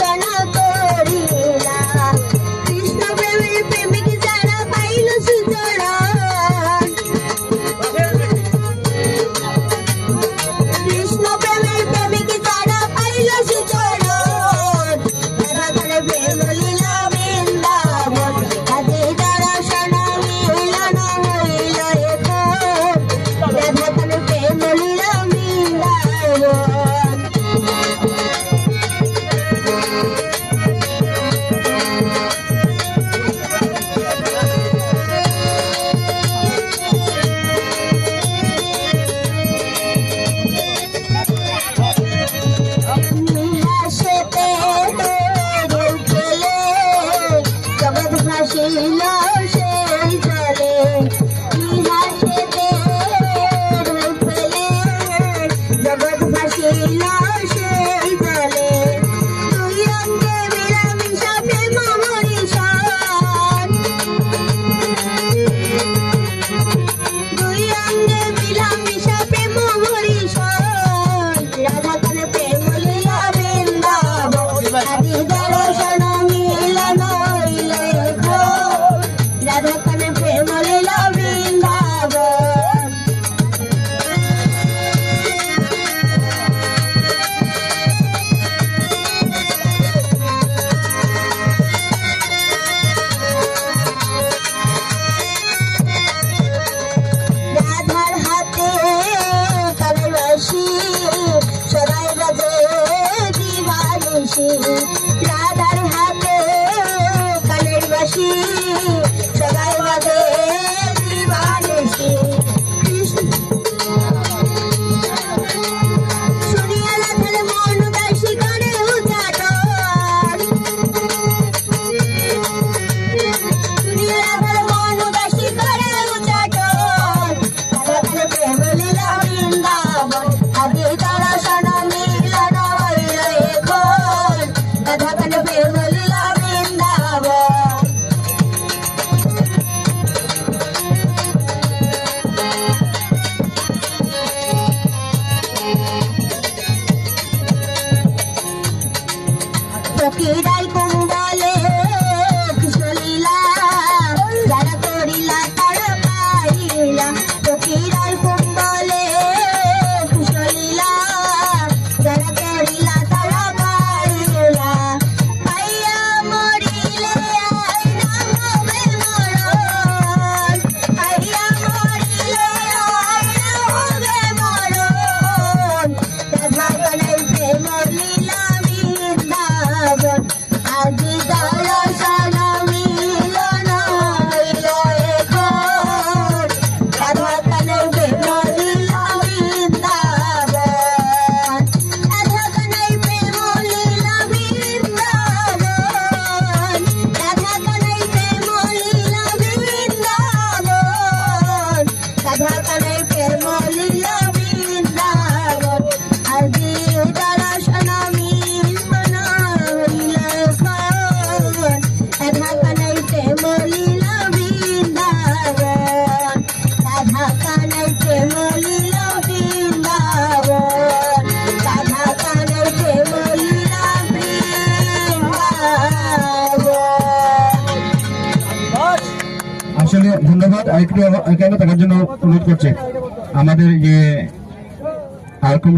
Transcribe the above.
ಸನಗ ra good ধন্যবাদ আরেকটু এখানে থাকার জন্য অনুরোধ করছি। আমাদের যে আলকুম